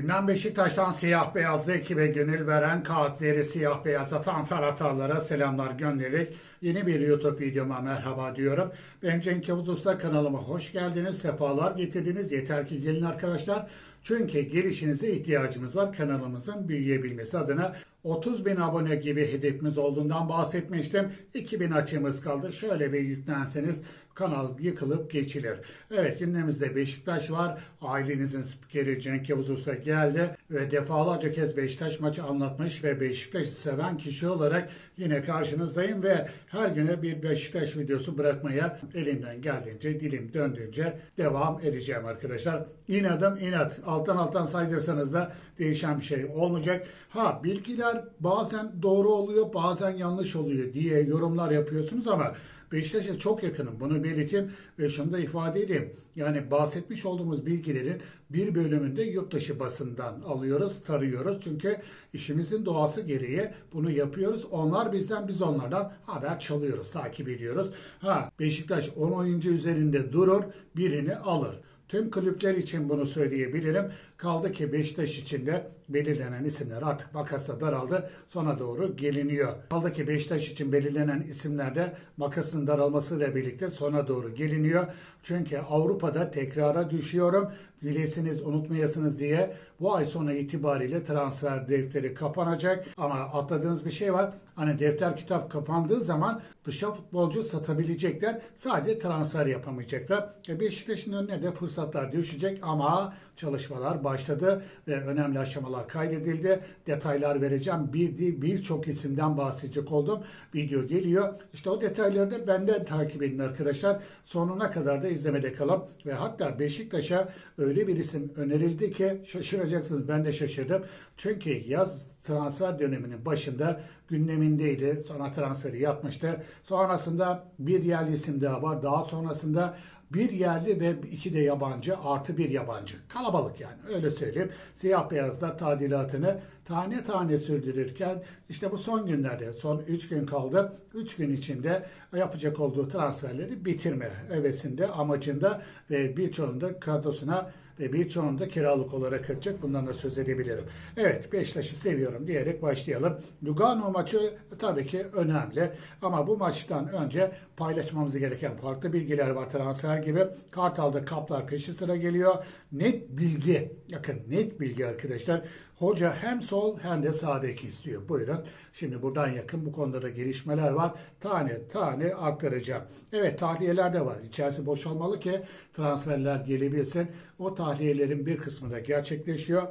Gündem Beşiktaş'tan siyah beyazlı ekibe gönül veren kağıtları siyah beyaz atan taraftarlara selamlar göndererek yeni bir YouTube videoma merhaba diyorum. Ben Cenk Yavuz Usta kanalıma hoş geldiniz, sefalar getirdiniz. Yeter ki gelin arkadaşlar. Çünkü gelişinize ihtiyacımız var kanalımızın büyüyebilmesi adına. 30 bin abone gibi hedefimiz olduğundan bahsetmiştim. 2000 açığımız kaldı. Şöyle bir yüklenseniz kanal yıkılıp geçilir. Evet gündemimizde Beşiktaş var. Ailenizin spikeri Cenk Yavuz Usta geldi ve defalarca kez Beşiktaş maçı anlatmış ve Beşiktaş'ı seven kişi olarak yine karşınızdayım ve her güne bir Beşiktaş videosu bırakmaya elimden geldiğince, dilim döndüğünce devam edeceğim arkadaşlar. İnadım inat. Alttan alttan saydırsanız da değişen bir şey olmayacak. Ha bilgiler bazen doğru oluyor, bazen yanlış oluyor diye yorumlar yapıyorsunuz ama Beşiktaş'a çok yakınım. Bunu belirteyim ve şunu da ifade edeyim. Yani bahsetmiş olduğumuz bilgilerin bir bölümünde yurt dışı basından alıyoruz, tarıyoruz. Çünkü işimizin doğası gereği bunu yapıyoruz. Onlar bizden, biz onlardan haber çalıyoruz, takip ediyoruz. Ha Beşiktaş 10 oyuncu üzerinde durur, birini alır. Tüm kulüpler için bunu söyleyebilirim. Kaldı ki Beşiktaş için de belirlenen isimler artık makasla daraldı. Sona doğru geliniyor. Kaldı ki Beşiktaş için belirlenen isimlerde makasın daralmasıyla birlikte sona doğru geliniyor. Çünkü Avrupa'da tekrara düşüyorum. Bilesiniz unutmayasınız diye bu ay sonu itibariyle transfer defteri kapanacak. Ama atladığınız bir şey var. Hani defter kitap kapandığı zaman dışa futbolcu satabilecekler. Sadece transfer yapamayacaklar. E Beşiktaş'ın önüne de fırsatlar düşecek ama çalışmalar başladı ve önemli aşamalar kaydedildi. Detaylar vereceğim. Bir birçok isimden bahsedecek oldum. Video geliyor. İşte o detayları da benden takip edin arkadaşlar. Sonuna kadar da izlemede kalın. Ve hatta Beşiktaş'a öyle bir isim önerildi ki şaşıracaksınız. Ben de şaşırdım. Çünkü yaz transfer döneminin başında gündemindeydi. Sonra transferi yapmıştı. Sonrasında bir yerli isim daha var. Daha sonrasında bir yerli ve iki de yabancı artı bir yabancı. Kalabalık yani öyle söyleyeyim. Siyah beyazda tadilatını tane tane sürdürürken işte bu son günlerde son 3 gün kaldı. 3 gün içinde yapacak olduğu transferleri bitirme hevesinde amacında ve birçoğunda kadrosuna ve birçoğunu da kiralık olarak atacak. Bundan da söz edebilirim. Evet Beşiktaş'ı seviyorum diyerek başlayalım. Lugano maçı tabii ki önemli. Ama bu maçtan önce paylaşmamız gereken farklı bilgiler var transfer gibi. Kartal'da kaplar peşi sıra geliyor. Net bilgi, bakın net bilgi arkadaşlar. Hoca hem sol hem de sağ bek istiyor. Buyurun. Şimdi buradan yakın bu konuda da gelişmeler var. Tane tane aktaracağım. Evet tahliyeler de var. İçerisi boşalmalı ki transferler gelebilsin. O tahliyelerin bir kısmı da gerçekleşiyor.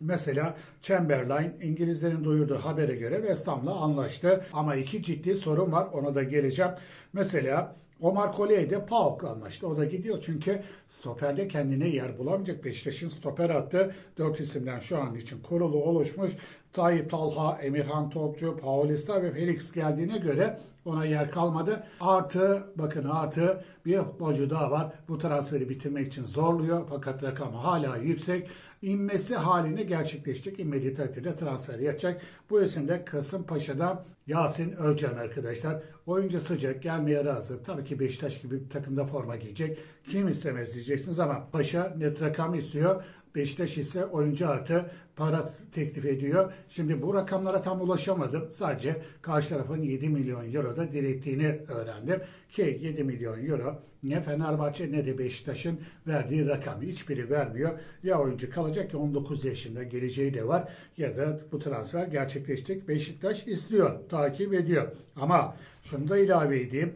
Mesela Chamberlain İngilizlerin duyurduğu habere göre West Ham'la anlaştı. Ama iki ciddi sorun var. Ona da geleceğim. Mesela Omar Koley de PAOK'la anlaştı. O da gidiyor çünkü stoperde kendine yer bulamayacak. Beşiktaş'ın stoper attı. Dört isimden şu an için kurulu oluşmuş. Tayyip Talha, Emirhan Topçu, Paulista ve Felix geldiğine göre ona yer kalmadı. Artı bakın artı bir futbolcu daha var. Bu transferi bitirmek için zorluyor fakat rakam hala yüksek. İnmesi haline gerçekleşecek. İnmediği takdirde transfer yapacak. Bu isim de Kasımpaşa'dan Yasin Özcan arkadaşlar. Oyuncu sıcak gelmeye razı. Tabii ki Beşiktaş gibi bir takımda forma giyecek. Kim istemez diyeceksiniz ama Paşa net rakam istiyor. Beşiktaş ise oyuncu artı para teklif ediyor. Şimdi bu rakamlara tam ulaşamadım. Sadece karşı tarafın 7 milyon euro da direttiğini öğrendim. Ki 7 milyon euro ne Fenerbahçe ne de Beşiktaş'ın verdiği rakam. Hiçbiri vermiyor. Ya oyuncu kalacak ya 19 yaşında geleceği de var ya da bu transfer gerçekleşecek. Beşiktaş istiyor, takip ediyor. Ama şunu da ilave edeyim.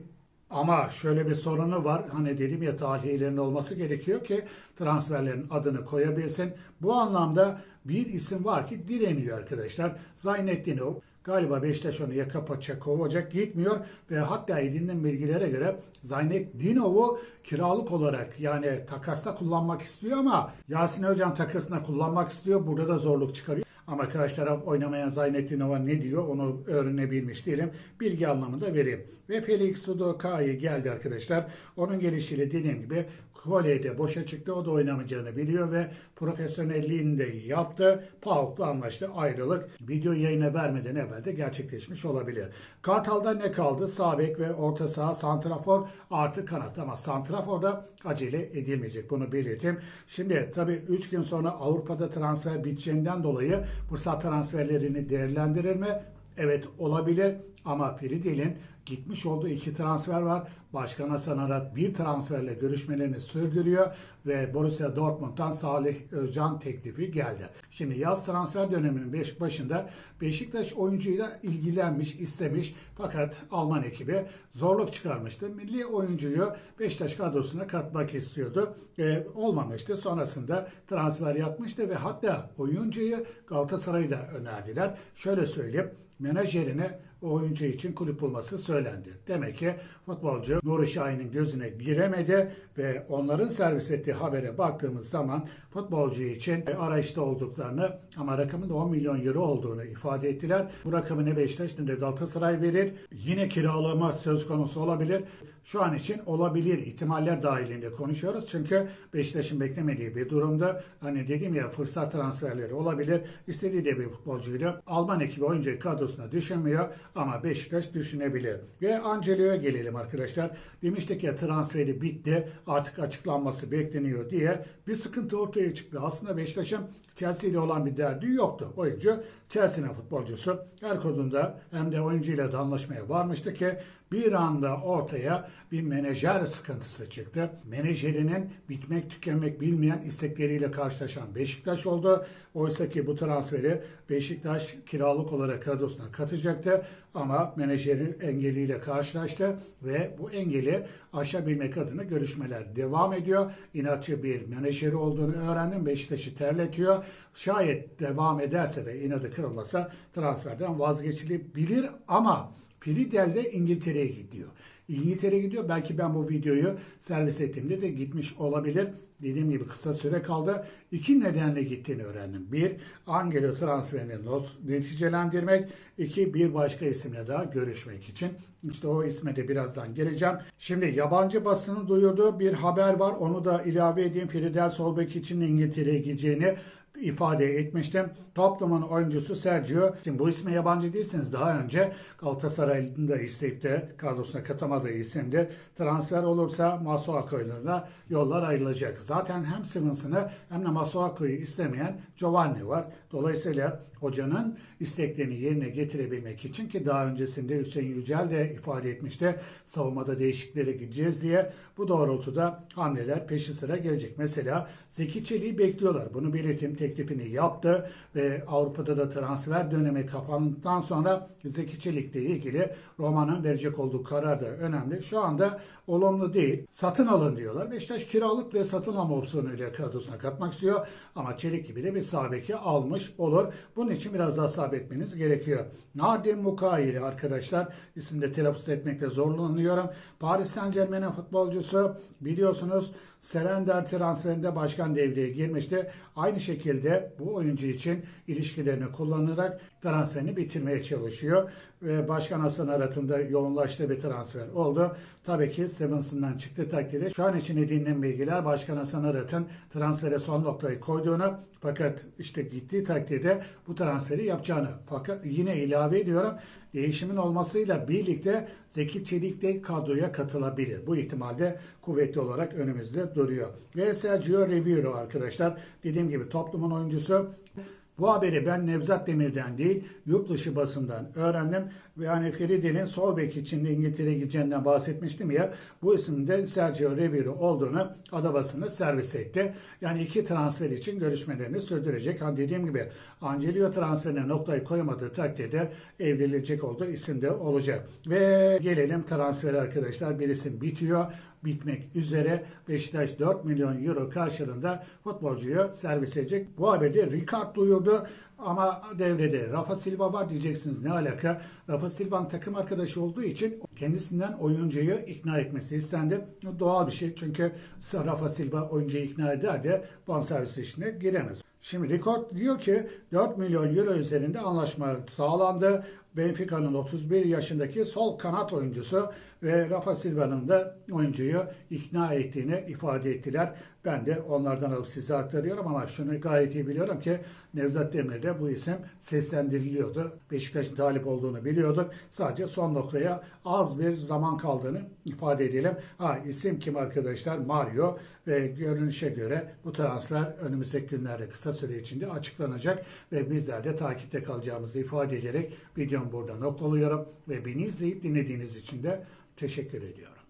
Ama şöyle bir sorunu var. Hani dedim ya tahliyelerin olması gerekiyor ki transferlerin adını koyabilsin. Bu anlamda bir isim var ki direniyor arkadaşlar. Zaynettinov. Galiba Beşiktaş onu yaka paça kovacak gitmiyor ve hatta edinilen bilgilere göre Zaynetdinov'u kiralık olarak yani takasta kullanmak istiyor ama Yasin Özcan takasına kullanmak istiyor. Burada da zorluk çıkarıyor. Ama karşı taraf oynamayan Zaynettinova ne diyor onu öğrenebilmiş değilim. Bilgi anlamında vereyim. Ve Felix Sudokai geldi arkadaşlar. Onun gelişiyle dediğim gibi Kolye'de boşa çıktı. O da oynamayacağını biliyor ve profesyonelliğini de yaptı. PAOK'la anlaştı. Ayrılık video yayına vermeden evvel de gerçekleşmiş olabilir. Kartal'da ne kaldı? Sağ bek ve orta saha santrafor artı kanat ama santraforda acele edilmeyecek. Bunu belirteyim. Şimdi tabii 3 gün sonra Avrupa'da transfer biteceğinden dolayı fırsat transferlerini değerlendirir mi? Evet olabilir ama Friedel'in gitmiş olduğu iki transfer var. Başkan Hasan Arat bir transferle görüşmelerini sürdürüyor ve Borussia Dortmund'dan Salih Özcan teklifi geldi. Şimdi yaz transfer döneminin beş başında Beşiktaş oyuncuyla ilgilenmiş, istemiş fakat Alman ekibi zorluk çıkarmıştı. Milli oyuncuyu Beşiktaş kadrosuna katmak istiyordu. E, olmamıştı. Sonrasında transfer yapmıştı ve hatta oyuncuyu Galatasaray'da önerdiler. Şöyle söyleyeyim menajerine o oyuncu için kulüp bulması söylendi. Demek ki futbolcu Nuri Şahin'in gözüne giremedi ve onların servis ettiği habere baktığımız zaman futbolcu için arayışta olduklarını ama rakamın da 10 milyon euro olduğunu ifade ettiler. Bu rakamı ne Beşiktaş ne de Galatasaray verir. Yine kiralama söz konusu olabilir. Şu an için olabilir ihtimaller dahilinde konuşuyoruz. Çünkü Beşiktaş'ın beklemediği bir durumda. Hani dedim ya fırsat transferleri olabilir. İstediği de bir futbolcuyla Alman ekibi oyuncu kadrosuna düşünmüyor ama Beşiktaş düşünebilir. Ve Angelio'ya gelelim arkadaşlar. Demiştik ya transferi bitti artık açıklanması bekleniyor diye bir sıkıntı ortaya çıktı. Aslında Beşiktaş'ın Chelsea ile olan bir derdi yoktu. Oyuncu Chelsea'nin futbolcusu. Her konuda hem de oyuncuyla da anlaşmaya varmıştı ki bir anda ortaya bir menajer sıkıntısı çıktı. Menajerinin bitmek tükenmek bilmeyen istekleriyle karşılaşan Beşiktaş oldu. Oysa ki bu transferi Beşiktaş kiralık olarak kadrosuna katacaktı. Ama menajerin engeliyle karşılaştı ve bu engeli aşabilmek adına görüşmeler devam ediyor. İnatçı bir menajeri olduğunu öğrendim. Beşiktaş'ı terletiyor. Şayet devam ederse ve inadı kırılmasa transferden vazgeçilebilir ama Pridel de İngiltere'ye gidiyor. İngiltere'ye gidiyor. Belki ben bu videoyu servis ettiğimde de gitmiş olabilir. Dediğim gibi kısa süre kaldı. İki nedenle gittiğini öğrendim. Bir, Angelo transferini not, neticelendirmek. İki, bir başka isimle daha görüşmek için. İşte o isme de birazdan geleceğim. Şimdi yabancı basının duyurduğu bir haber var. Onu da ilave edeyim. Fridel Solbek için İngiltere'ye gideceğini ifade etmiştim. Toplumun oyuncusu Sergio. Şimdi bu isme yabancı değilsiniz. Daha önce Galatasaray'ın da isteyip de kadrosuna katamadığı isimdi. Transfer olursa Masuaku'yla yollar ayrılacak. Zaten hem Simmons'ını hem de Masuaku'yu istemeyen Giovanni var. Dolayısıyla hocanın isteklerini yerine getirebilmek için ki daha öncesinde Hüseyin Yücel de ifade etmişti. Savunmada değişikliklere gideceğiz diye. Bu doğrultuda hamleler peşi sıra gelecek. Mesela Zeki Çelik'i bekliyorlar. Bunu belirteyim teklifini yaptı ve Avrupa'da da transfer dönemi kapandıktan sonra Zeki Çelik'le ilgili Roma'nın verecek olduğu karar da önemli. Şu anda olumlu değil. Satın alın diyorlar. Beşiktaş kiralık ve satın alma opsiyonuyla kadrosuna katmak istiyor. Ama Çelik gibi de bir sabeki almış olur. Bunun için biraz daha sabretmeniz gerekiyor. Nadim Mukayili arkadaşlar isimde telaffuz etmekte zorlanıyorum. Paris Saint Germain'in futbolcusu biliyorsunuz Serender transferinde başkan devreye girmişti. Aynı şekilde bu oyuncu için ilişkilerini kullanarak transferini bitirmeye çalışıyor. Ve Başkan Hasan Arat'ın da yoğunlaştığı bir transfer oldu. Tabii ki Sevenson'dan çıktı takdirde. Şu an için edinilen bilgiler Başkan Hasan Arat'ın transfere son noktayı koyduğunu fakat işte gittiği takdirde bu transferi yapacağını. Fakat yine ilave ediyorum değişimin olmasıyla birlikte Zeki Çelik de kadroya katılabilir. Bu ihtimalde kuvvetli olarak önümüzde duruyor. Ve Sergio Ribeiro arkadaşlar dediğim gibi toplumun oyuncusu bu haberi ben Nevzat Demir'den değil, yurt dışı basından öğrendim. Ve Feride'nin sol bek için İngiltere'ye gideceğinden bahsetmiştim ya. Bu isimde Sergio Ribeiro olduğunu ada basını servis etti. Yani iki transfer için görüşmelerini sürdürecek. Hani dediğim gibi Angelio transferine noktayı koymadığı takdirde evrilecek olduğu isim de olacak. Ve gelelim transfer arkadaşlar. Bir isim bitiyor bitmek üzere. Beşiktaş 4 milyon euro karşılığında futbolcuyu servis edecek. Bu haberi Ricard duyurdu. Ama devrede Rafa Silva var diyeceksiniz ne alaka? Rafa Silva'nın takım arkadaşı olduğu için kendisinden oyuncuyu ikna etmesi istendi. Doğal bir şey çünkü Rafa Silva oyuncuyu ikna eder de bonservis işine giremez. Şimdi Rekord diyor ki 4 milyon euro üzerinde anlaşma sağlandı. Benfica'nın 31 yaşındaki sol kanat oyuncusu ve Rafa Silva'nın da oyuncuyu ikna ettiğini ifade ettiler. Ben de onlardan alıp size aktarıyorum ama şunu gayet iyi biliyorum ki Nevzat Demir'de bu isim seslendiriliyordu. Beşiktaş'ın talip olduğunu biliyorduk. Sadece son noktaya az bir zaman kaldığını ifade edelim. Ha isim kim arkadaşlar? Mario ve görünüşe göre bu transfer önümüzdeki günlerde kısa süre içinde açıklanacak ve bizler de takipte kalacağımızı ifade ederek videomu burada noktalıyorum ve beni izleyip dinlediğiniz için de teşekkür ediyorum.